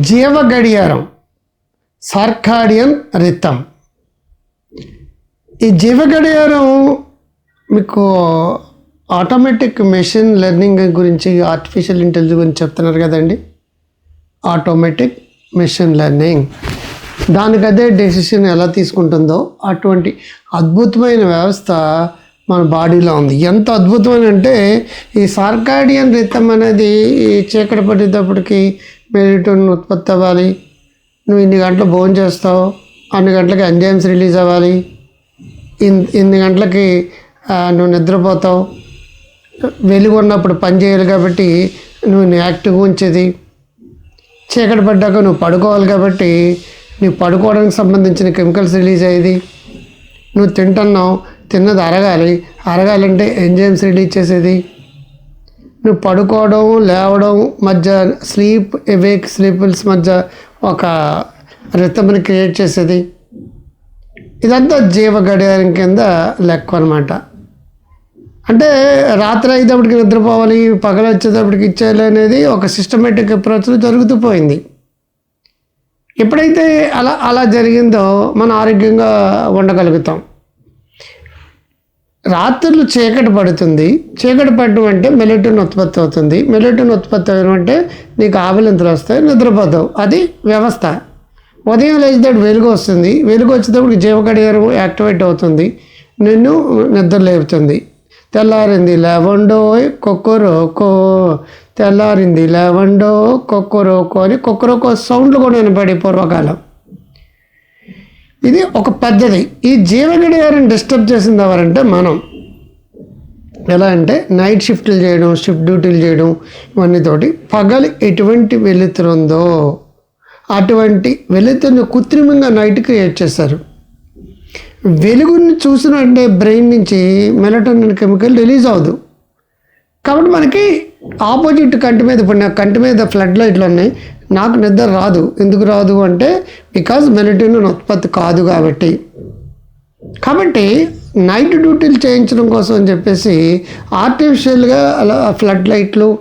జీవ గడియారం సార్కాడియన్ రితం. ఈ జీవ గడియారం మీకు ఆటోమేటిక్ మెషిన్ లెర్నింగ్ గురించి ఆర్టిఫిషియల్ ఇంటెలిజెన్స్ గురించి చెప్తున్నారు కదండి. Automatic machine learning. దానికదే డెసిషన్ ఎలా తీసుకుంటుందో అటువంటి అద్భుతమైన వ్యవస్థ మన బాడీలో ఉంది. ఎంత అద్భుతమైన అంటే ఈ సార్కాడియన్ రితం అనేది ఈ చీకటి పడేటప్పటికి మెరిటోన్ ఉత్పత్తి అవ్వాలి. నువ్వు ఇన్ని గంటలు భోజనం చేస్తావు. అన్ని గంటలకి ఎంజైమ్స్ రిలీజ్ అవ్వాలి. ఇన్ ఇన్ని గంటలకి నువ్వు నిద్రపోతావు. వెలుగు ఉన్నప్పుడు పని చేయాలి కాబట్టి నువ్వు యాక్టివ్గా ఉంచేది చీకటి పడ్డాక నువ్వు పడుకోవాలి కాబట్టి నువ్వు పడుకోవడానికి సంబంధించిన కెమికల్స్ రిలీజ్ అయ్యేది. నువ్వు తింటున్నావు తిన్నది అరగాలి. అరగాలంటే ఎంజైమ్స్ రిలీజ్ చేసేది. నువ్వు పడుకోవడం లేవడం మధ్య స్లీప్ ఎవేక్ స్లీపుల్స్ మధ్య ఒక రిథమ్ని క్రియేట్ చేసేది. ఇదంతా జీవ గడియారం కింద లెక్క అనమాట అంటే రాత్రి అయ్యేటప్పటికి నిద్రపోవాలి పగలు వచ్చేటప్పటికి ఇచ్చేయాలి అనేది ఒక సిస్టమేటిక్ అప్రోచ్లో జరుగుతూ పోయింది. ఎప్పుడైతే అలా అలా జరిగిందో మనం ఆరోగ్యంగా ఉండగలుగుతాం. రాత్రులు చీకటి పడుతుంది. చీకటి పడడం అంటే మెలటిన్ ఉత్పత్తి అవుతుంది. మెలటిన్ ఉత్పత్తి అవ్వడం అంటే నీకు ఆవిలింతలు వస్తాయి నిద్రపోతావు. అది వ్యవస్థ. ఉదయం లేచేటప్పుడు వెలుగు వస్తుంది. వెలుగు వచ్చేటప్పుడు జీవగడియారం యాక్టివేట్ అవుతుంది. నిన్ను నిద్ర లేపుతుంది. తెల్లారింది లెవండో కొక్కరోకో. తెల్లారింది లెవండో కొక్కరోకో అని కొక్కరోకో సౌండ్లు కూడా వినపడి పూర్వకాలం. ఇది ఒక పద్ధతి. ఈ జీవగడియారం డిస్టర్బ్ చేసింది ఎవరంటే మనం. ఎలా అంటే నైట్ షిఫ్ట్లు చేయడం షిఫ్ట్ డ్యూటీలు చేయడం ఇవన్నీ తోటి పగలు ఎటువంటి వెలుతురుందో అటువంటి వెలుతురుని కృత్రిమంగా నైట్ క్రియేట్ చేశారు వెలుగుని చూసిన బ్రెయిన్ నుంచి మెలటోనిన్ కెమికల్ రిలీజ్ అవ్వదు. కాబట్టి మనకి ఆపోజిట్ కంటి మీద ఇప్పుడు కంటి మీద ఫ్లడ్ లైట్లు ఉన్నాయి. నాకు నిద్ర రాదు. ఎందుకు రాదు అంటే బికాజ్ మెలటోనిన్ ఉత్పత్తి కాదు కాబట్టి. కాబట్టి నైట్ డ్యూటీలు చేయించడం కోసం అని చెప్పేసి ఆర్టిఫిషియల్గా అలా ఫ్లడ్ లైట్లు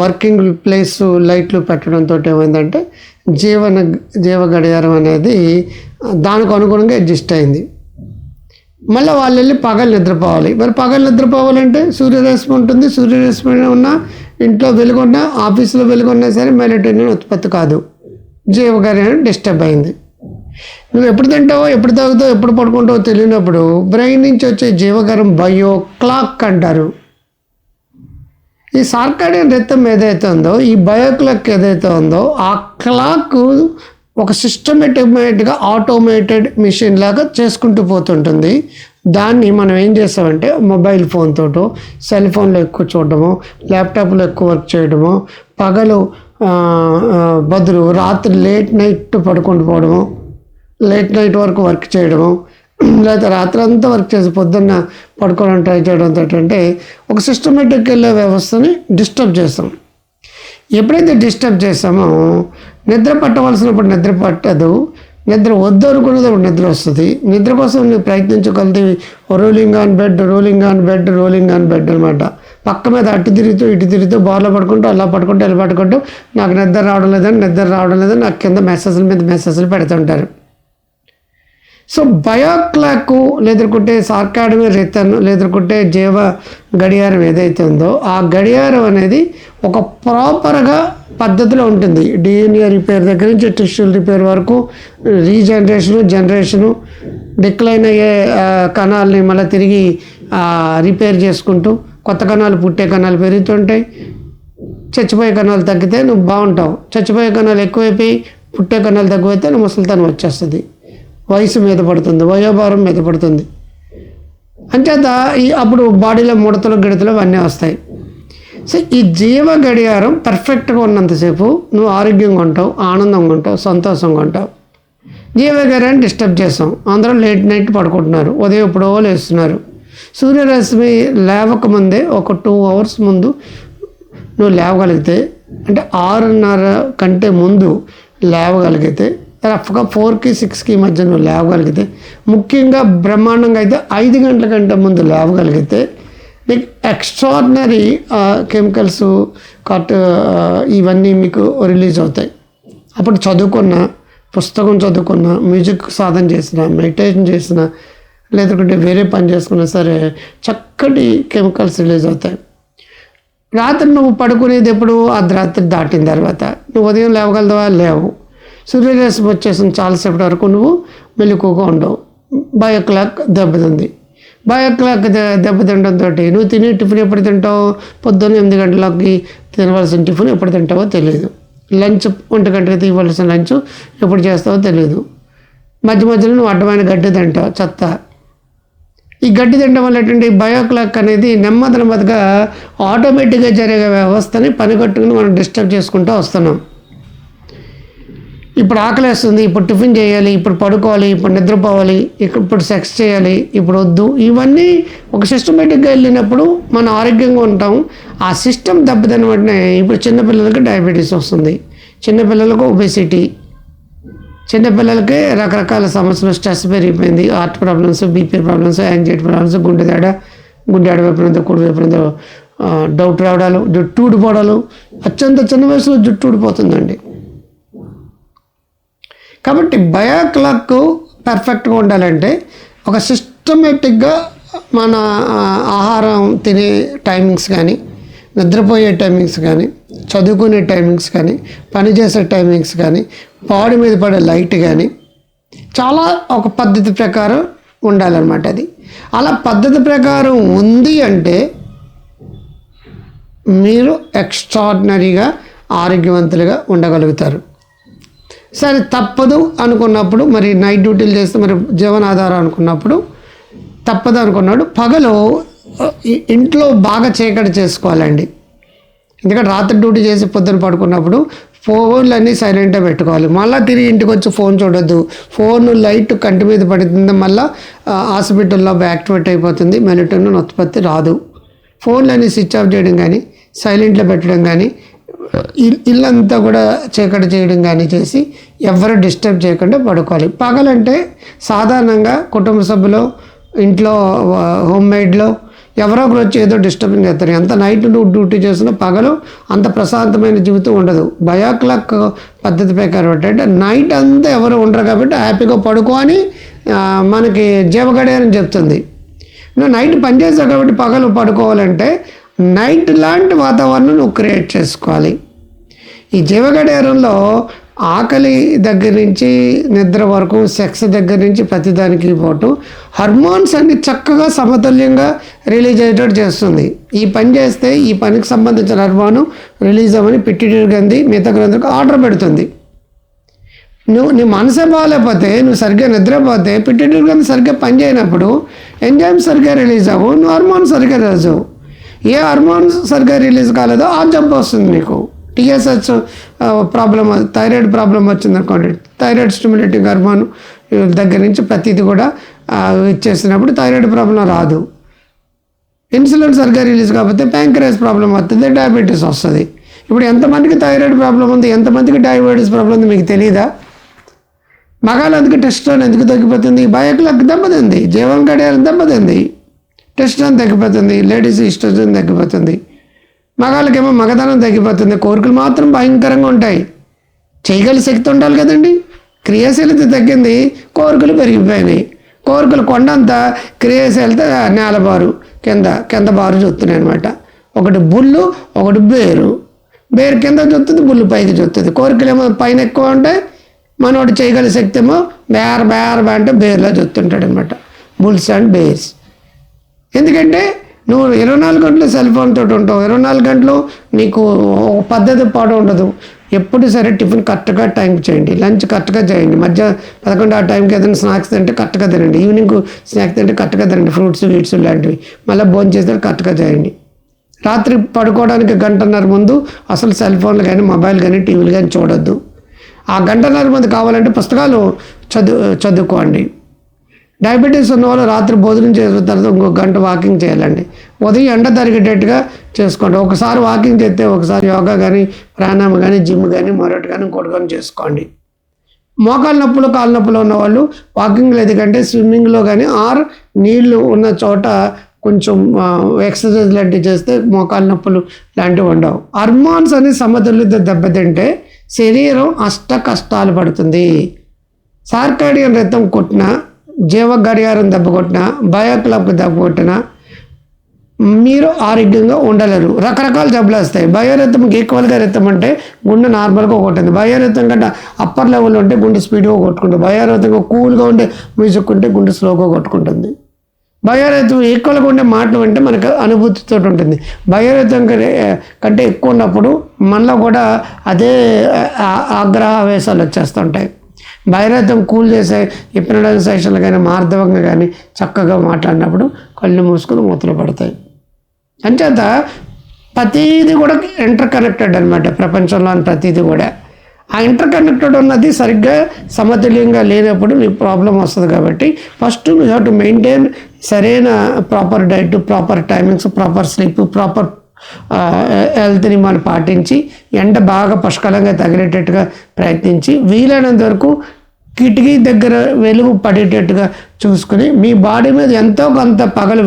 వర్కింగ్ ప్లేస్ లైట్లు పెట్టడంతో ఏమైందంటే జీవన జీవ గడియారం అనేది దానికి అనుగుణంగా అడ్జస్ట్ అయింది. మళ్ళీ వాళ్ళు వెళ్ళి పగలు నిద్రపోవాలి. మరి పగలు నిద్రపోవాలంటే సూర్యరశ్మి ఉంటుంది. సూర్యరశ్మి ఉన్న ఇంట్లో వెలుగున్నా ఆఫీసులో వెలుగున్నా సరే మెలటోనిన్ ఉత్పత్తి కాదు. జీవగడియారం డిస్టర్బ్ అయింది. నువ్వు ఎప్పుడు తింటావో ఎప్పుడు తాగుతావో ఎప్పుడు పడుకుంటావో తెలియనప్పుడు బ్రెయిన్ నుంచి వచ్చే జీవగరం బయో క్లాక్ అంటారు. ఈ సార్కాడియన్ రిత్తం ఏదైతే ఉందో ఈ బయో క్లాక్ ఏదైతే ఉందో ఆ క్లాక్ ఒక సిస్టమేటిక్గా ఆటోమేటెడ్ మిషన్ లాగా చేసుకుంటూ పోతుంటుంది. దాన్ని మనం ఏం చేస్తామంటే మొబైల్ ఫోన్ సెల్ ఫోన్లో ఎక్కువ చూడడము ల్యాప్టాప్లో ఎక్కువ వర్క్ చేయడము పగలు బదులు రాత్రి లేట్ నైట్ పడుకుంటూ పోవడము లేట్ నైట్ వరకు వర్క్ చేయడము లేకపోతే రాత్రి అంతా వర్క్ చేసి పొద్దున్న పడుకోవడం ట్రై చేయడం అంటే ఒక సిస్టమేటిక్ వెళ్ళే వ్యవస్థని డిస్టర్బ్ చేస్తాం. ఎప్పుడైతే డిస్టర్బ్ చేస్తామో నిద్ర పట్టవలసినప్పుడు నిద్ర పట్టదు నిద్ర వద్దు అనుకున్నప్పుడు నిద్ర వస్తుంది. నిద్ర కోసం నువ్వు ప్రయత్నించగలితే rolling on bed rolling on bed rolling on bed అనమాట పక్క మీద అటు తిరుగుతూ ఇటు తిరుగుతూ బార్లో పడుకుంటూ అలా పడుకుంటూ ఇలా పడుకుంటూ నాకు నిద్ర రావడం లేదని నిద్ర రావడం లేదని నాకు కింద మెసేజ్ల మీద మెసేజ్లు పెడుతుంటారు. సో బయోక్లాక్ లేదనుకుంటే సార్కాడమి రితన్ లేదనుకుంటే జీవ గడియారం ఏదైతే ఉందో ఆ గడియారం అనేది ఒక ప్రాపర్గా పద్ధతిలో ఉంటుంది. డిఎన్ఏ రిపేర్ దగ్గర నుంచి టిష్యూల్ రిపేర్ వరకు రీజనరేషను జనరేషను డిక్లైన్ అయ్యే కణాలని మళ్ళీ తిరిగి రిపేర్ చేసుకుంటూ కొత్త కణాలు పుట్టే కణాలు పెరుగుతుంటాయి. చచ్చిపోయే కణాలు తగ్గితే నువ్వు బాగుంటావు. చచ్చిపోయే కణాలు ఎక్కువైపోయి పుట్టే కణాలు తగ్గిపోతే నువ్వు ముసలితనం వచ్చేస్తుంది. వయసు మీద పడుతుంది వయోభారం మీద పడుతుంది. అంచేత ఈ అప్పుడు బాడీలో ముడతలు గిడతలు అవన్నీ వస్తాయి. సో ఈ జీవ గడియారం పర్ఫెక్ట్గా ఉన్నంతసేపు నువ్వు ఆరోగ్యంగా ఉంటావు ఆనందంగా ఉంటావు సంతోషంగా ఉంటావు. జీవ గడియారాన్ని డిస్టర్బ్ చేస్తాం. అందరూ లేట్ నైట్ పడుకుంటున్నారు ఉదయం ఎప్పుడో లేస్తున్నారు. సూర్యరశ్మి లేవకముందే ఒక టూ అవర్స్ ముందు నువ్వు లేవగలిగితే అంటే ఆరున్నర కంటే ముందు లేవగలిగితే రఫ్గా ఫోర్కి సిక్స్కి మధ్య నువ్వు లేవగలిగితే ముఖ్యంగా బ్రహ్మాండంగా అయితే ఐదు గంటల కంటే ముందు లేవగలిగితే నీకు ఎక్స్ట్రాడినరీ కెమికల్స్ కట్ ఇవన్నీ మీకు రిలీజ్ అవుతాయి. అప్పుడు చదువుకున్న పుస్తకం చదువుకున్న మ్యూజిక్ సాధన చేసిన మెడిటేషన్ చేసిన లేదంటే వేరే పని చేసుకున్నా సరే చక్కటి కెమికల్స్ రిలీజ్ అవుతాయి. రాత్రి నువ్వు పడుకునేది ఎప్పుడు? అర్ధరాత్రి దాటిన తర్వాత. నువ్వు ఉదయం లేవగలవా? లేవు. సూర్యరశ్మి వచ్చేసిన చాలాసేపటి వరకు నువ్వు మెలకుగా ఉండవు. బయో క్లాక్ దెబ్బతింది బయో క్లాక్ దెబ్బతింటంతో నువ్వు తినే టిఫిన్ ఎప్పుడు తింటావు? పొద్దున్న ఎనిమిది గంటలకి తినవలసిన టిఫిన్ ఎప్పుడు తింటావో తెలియదు లంచ్ ఒంటి గంటకి తీయవలసిన లంచ్ ఎప్పుడు చేస్తావో తెలియదు మధ్య మధ్యలో నువ్వు అడ్డమైన గడ్డి తింటావు చెత్త. ఈ గడ్డి తినడం వల్ల ఏంటంటే ఈ బయోక్లాక్ అనేది నెమ్మది నెమ్మదిగా ఆటోమేటిక్గా జరిగే వ్యవస్థని పనిగట్టుకుని మనం డిస్టర్బ్ చేసుకుంటూ వస్తున్నాం. ఇప్పుడు ఆకలేస్తుంది ఇప్పుడు టిఫిన్ చేయాలి ఇప్పుడు పడుకోవాలి ఇప్పుడు నిద్రపోవాలి ఇప్పుడు సెక్స్ చేయాలి ఇప్పుడు వద్దు. ఇవన్నీ ఒక సిస్టమేటిక్గా వెళ్ళినప్పుడు మనం ఆరోగ్యంగా ఉంటాం. ఆ సిస్టమ్ దెబ్బతిన వెంటనే ఇప్పుడు చిన్నపిల్లలకి డయాబెటీస్ వస్తుంది. చిన్నపిల్లలకు ఒబెసిటీ చిన్నపిల్లలకి రకరకాల సమస్యలు స్ట్రెస్ పెరిగిపోయింది heart problems BP problems anxiety problems గుండె తేడ గుండె అడవైపునందో కుడి వైపునందో డౌట్ రావడాలు జుట్టు ఊడిపోవడాలు అత్యంత చిన్న వయసులో జుట్టు ఊడిపోతుందండి. కాబట్టి బయో క్లాక్ పర్ఫెక్ట్గా ఉండాలంటే ఒక సిస్టమేటిక్గా మన ఆహారం తినే టైమింగ్స్ కానీ నిద్రపోయే టైమింగ్స్ కానీ చదువుకునే టైమింగ్స్ కానీ పనిచేసే టైమింగ్స్ కానీ బాడీ మీద పడే లైట్ కానీ చాలా ఒక పద్ధతి ప్రకారం ఉండాలన్నమాట అది. అలా పద్ధతి ప్రకారం ఉంది అంటే మీరు ఎక్స్ట్రాడినరీగా ఆరోగ్యవంతులుగా ఉండగలుగుతారు. సరే తప్పదు అనుకున్నప్పుడు మరి నైట్ డ్యూటీలు చేస్తే మరి జీవనాధారం అనుకున్నప్పుడు తప్పదు అనుకున్నాడు. పగలు ఇంట్లో బాగా చీకటి చేసుకోవాలండి. ఎందుకంటే రాత్రి డ్యూటీ చేసి పొద్దున పడుకున్నప్పుడు ఫోన్లన్నీ సైలెంట్గా పెట్టుకోవాలి. మళ్ళీ తిరిగి ఇంటికి వచ్చి ఫోన్ చూడొద్దు. ఫోన్ లైట్ కంటి మీద పడుతుంది మళ్ళీ హాస్పిటల్లో యాక్టివేట్ అయిపోతుంది మెలటోనిన్ ఉత్పత్తి రాదు. ఫోన్లన్నీ స్విచ్ ఆఫ్ చేయడం కానీ సైలెంట్లో పెట్టడం కానీ ఇల్లంతా కూడా చీకటి చేయడం కానీ చేసి ఎవరు డిస్టర్బ్ చేయకుండా పడుకోవాలి. పగలంటే సాధారణంగా కుటుంబ సభ్యులు ఇంట్లో హోమ్ మేడ్లో ఎవరో ఒకరు వచ్చి ఏదో డిస్టర్బింగ్ చేస్తారు. ఎంత నైట్ నువ్వు డ్యూటీ చేసినా పగలు అంత ప్రశాంతమైన జీవితం ఉండదు. బయో క్లాక్ పద్ధతి ప్రకారం అంటే నైట్ అంతా ఎవరు ఉండరు కాబట్టి హ్యాపీగా పడుకో అని మనకి జీవగడియారం చెప్తుంది. నువ్వు నైట్ పనిచేసావు కాబట్టి పగలు పడుకోవాలంటే నైట్ లాంటి వాతావరణం నువ్వు క్రియేట్ చేసుకోవాలి. ఈ జీవగడేరంలో ఆకలి దగ్గర నుంచి నిద్ర వరకు సెక్స్ దగ్గర నుంచి ప్రతిదానికి పోవటం హార్మోన్స్ అన్ని చక్కగా సమతుల్యంగా రిలీజ్ అయ్యేటట్టు చేస్తుంది. ఈ పని చేస్తే ఈ పనికి సంబంధించిన హార్మోను రిలీజ్ అవ్వని పిట్యూటరీ గ్రంథి మిగతా గ్రంథికి ఆర్డర్ పెడుతుంది. నువ్వు నీ మనసే బాగాలేకపోతే నువ్వు సరిగ్గా నిద్రపోతే పిట్యూటరీ గ్రంథి సరిగ్గా పని చేయనప్పుడు ఎంజైమ్ సరిగ్గా రిలీజ్ అవ్వు నువ్వు హార్మోన్ సరిగ్గా రిలీజ్ అవ్వు. ఏ హార్మోన్ సరిగ్గా రిలీజ్ కాలేదో ఆ జబ్బు వస్తుంది మీకు టీఎస్హెచ్ ప్రాబ్లం థైరాయిడ్ ప్రాబ్లం వచ్చింది అనుకోండి థైరాయిడ్ స్టిమ్యులేటింగ్ హార్మోన్ దగ్గర నుంచి ప్రతిదీ కూడా ఇచ్చేసినప్పుడు థైరాయిడ్ ప్రాబ్లం రాదు. ఇన్సులిన్ సరిగ్గా రిలీజ్ కాకపోతే ప్యాంక్రియస్ ప్రాబ్లం వస్తుంది డయాబెటీస్ వస్తుంది. ఇప్పుడు ఎంతమందికి థైరాయిడ్ ప్రాబ్లం ఉంది ఎంతమందికి డయాబెటీస్ ప్రాబ్లం ఉంది మీకు తెలియదా మగాళ్ళందుకు టెస్ట్లో ఎందుకు తగ్గిపోతుంది? బయోక్లాక్ దెబ్బతింది జీవం గడియాలు దెబ్బతింది. టెస్ట్రోన్ తగ్గిపోతుంది లేడీస్ ఇస్ట్రోజన్ తగ్గిపోతుంది. మగాళ్ళకేమో మగతనం తగ్గిపోతుంది కోరికలు మాత్రం భయంకరంగా ఉంటాయి. చేయగల శక్తి ఉండాలి కదండి. క్రియాశీలత తగ్గింది కోరికలు పెరిగిపోయినాయి. కోరికలు కొండంతా క్రియాశీలత నేలబారు కింద కింద బారు చూస్తున్నాయి అనమాట ఒకటి బుల్లు ఒకటి బేరు. బేరు కింద చూస్తుంది బుల్లు పైకి చూస్తుంది. కోరికలు ఏమో పైన ఎక్కువ ఉంటాయి మనోడు చేయగల శక్తి ఏమో బేర బేర బే అంటే బేర్లో చూస్తుంటాడు అనమాట బుల్స్ అండ్ బేర్స్. ఎందుకంటే నువ్వు ఇరవై నాలుగు గంటలు సెల్ ఫోన్ తోటి ఉంటావు. ఇరవై నాలుగు గంటలు నీకు పద్ధతి పాటు ఉండదు. ఎప్పుడు సరే టిఫిన్ కరెక్ట్గా టైంకి చేయండి. లంచ్ కరెక్ట్గా చేయండి. మధ్య పదకొండు ఆ టైంకి ఏదైనా స్నాక్స్ తింటే కరెక్ట్గా తినండి. ఈవినింగ్ స్నాక్స్ తింటే కరెక్ట్గా తినండి. ఫ్రూట్స్ వీట్స్ లాంటివి మళ్ళీ భోజనం చేస్తే కరెక్ట్గా చేయండి. రాత్రి పడుకోవడానికి గంటన్నర ముందు అసలు సెల్ ఫోన్లు కానీ మొబైల్ కానీ టీవీలు కానీ చూడొద్దు. ఆ గంటన్నర ముందు కావాలంటే పుస్తకాలు చదువు చదువుకోండి. డయాబెటీస్ ఉన్నవాళ్ళు రాత్రి భోజనం చేసిన తర్వాత ఇంకో గంట వాకింగ్ చేయాలండి. ఉదయం ఎండ తరిగేటట్టుగా చేసుకోండి. ఒకసారి వాకింగ్ చేస్తే ఒకసారి యోగా కానీ ప్రాణాయామం కానీ జిమ్ కానీ మరొకటి కానీ ఇంకోటి కానీ చేసుకోండి. మోకాలు నొప్పులు కాళ్ళ నొప్పులు ఉన్న వాళ్ళు వాకింగ్ లేదు కంటే స్విమ్మింగ్లో కానీ ఆర్ నీళ్ళు ఉన్న చోట కొంచెం ఎక్సర్సైజ్ లాంటివి చేస్తే మోకాలు నొప్పులు లాంటివి ఉండవు. హార్మోన్స్ అని సమతుల్యత దెబ్బతింటే శరీరం అష్ట కష్టాలు పడుతుంది. సార్కాడియన్ రక్తం కొట్టినా జీవ గడియారం దెబ్బ కొట్టిన బయోక్లబ్కి దెబ్బ కొట్టిన మీరు ఆరోగ్యంగా ఉండలేరు. రకరకాల జబ్బులు వస్తాయి బయోరిథంకి ఈక్వల్గా రిథం అంటే గుండె నార్మల్గా కొట్టింది. బయోరిథం కంటే అప్పర్ లెవెల్లో ఉంటే గుండె స్పీడ్గా కొట్టుకుంటుంది. బయోరథంగా కూల్గా ఉండే మ్యూజిక్ ఉంటే గుండె స్లోగా కొట్టుకుంటుంది. బయోరథం ఈక్వల్గా ఉండే మాటలు అంటే మనకు అనుభూతితో ఉంటుంది. బయోరథం కంటే కంటే ఎక్కువ ఉన్నప్పుడు మనలో కూడా అదే ఆగ్రహ ఆవేశాలు వచ్చేస్తుంటాయి. బైరథం కూల్ చేసే హిప్నటైజ్ సెషన్లు కానీ మార్ధవంగా కానీ చక్కగా మాట్లాడినప్పుడు కళ్ళు మూసుకుని మూతలు పడతాయి. అంచేత ప్రతీది కూడా ఇంటర్ కనెక్టెడ్ అనమాట ప్రపంచంలోని ప్రతీది కూడా. ఆ ఇంటర్ కనెక్టెడ్ ఉన్నది సరిగ్గా సమతుల్యంగా లేనప్పుడు నీకు ప్రాబ్లం వస్తుంది కాబట్టి first you have to maintain సరైన proper diet proper timings proper sleep proper హెల్త్ని మనం పాటించి ఎండ బాగా పుష్కలంగా తగిలేటట్టుగా ప్రయత్నించి వీలైనంత వరకు కిటికీ దగ్గర వెలుగు పడేటట్టుగా చూసుకుని మీ బాడీ మీద ఎంతో కొంత పగలు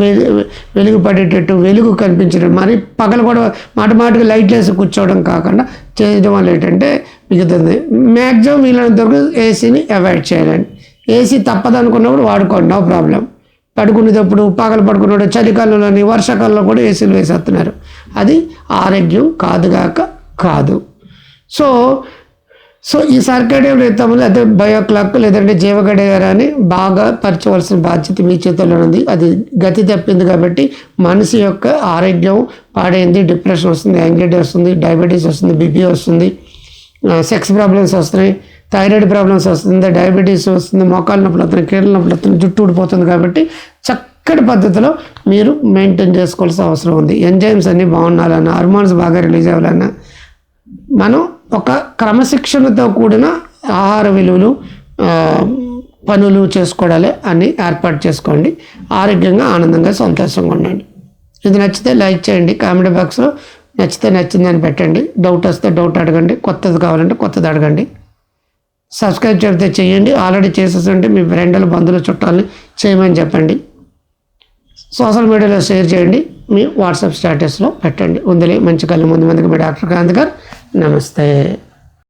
వెలుగు పడేటట్టు వెలుగు కనిపించడం. మరి పగలు కూడా మాట మాటకి లైట్లు వేసి కూర్చోవడం కాకుండా చేయడం వల్ల ఏంటంటే మిగుతుంది మ్యాక్సిమం వీలైనంత వరకు ఏసీని అవాయిడ్ చేయాలండి. ఏసీ తప్పదనుకున్నప్పుడు వాడుకోండి నో ప్రాబ్లం. పడుకునేటప్పుడు పగలు పడుకునేటప్పుడు చలికాలంలోని వర్షాకాలంలో కూడా ఏసీలు వేసేస్తున్నారు. అది ఆరోగ్యం కాదుగాక కాదు. సో సో ఈ సర్కడియం రితములు లేదా బయోక్లాక్ లేదంటే జీవగడియారాన్ని బాగా పరచవలసిన బాధ్యత మీ చేతుల్లో ఉంది. అది గతి తప్పింది కాబట్టి మనిషి యొక్క ఆరోగ్యం పాడైంది డిప్రెషన్ వస్తుంది యాంగ్జైటీ వస్తుంది డయాబెటీస్ వస్తుంది బీపీ వస్తుంది సెక్స్ ప్రాబ్లమ్స్ వస్తున్నాయి థైరాయిడ్ ప్రాబ్లమ్స్ వస్తుంది డయాబెటీస్ వస్తుంది మోకాలు నొప్పులు వస్తున్నాయి కీళ్ళ నొప్పులు వస్తున్నాయి జుట్టు ఊడిపోతుంది కాబట్టి చక్కటి పద్ధతిలో మీరు మెయింటైన్ చేసుకోవాల్సిన అవసరం ఉంది. ఎంజైమ్స్ అన్నీ బాగుండాలన్నా హార్మోన్స్ బాగా రిలీజ్ అవ్వాలన్నా మనం ఒక క్రమశిక్షణతో కూడిన ఆహార విలువలు పనులు చేసుకోవడాలి అన్ని ఏర్పాటు చేసుకోండి. ఆరోగ్యంగా ఆనందంగా సంతోషంగా ఉండండి. ఇది నచ్చితే లైక్ చేయండి. కామెడీ బాక్స్లో నచ్చితే నచ్చిందని పెట్టండి. డౌట్ వస్తే డౌట్ అడగండి. కొత్తది కావాలంటే కొత్తది అడగండి. సబ్స్క్రైబ్ చేస్తే చేయండి. ఆల్రెడీ చేసేసంటే మీ ఫ్రెండ్లు బంధువులు చుట్టాలని చేయమని చెప్పండి. సోషల్ మీడియాలో షేర్ చేయండి. మీ వాట్సాప్ స్టేటస్లో పెట్టండి. ఉందిలే మంచి కళ్ళు ముందు మందికి మీ డాక్టర్ కాంత్ గారు. నమస్తే.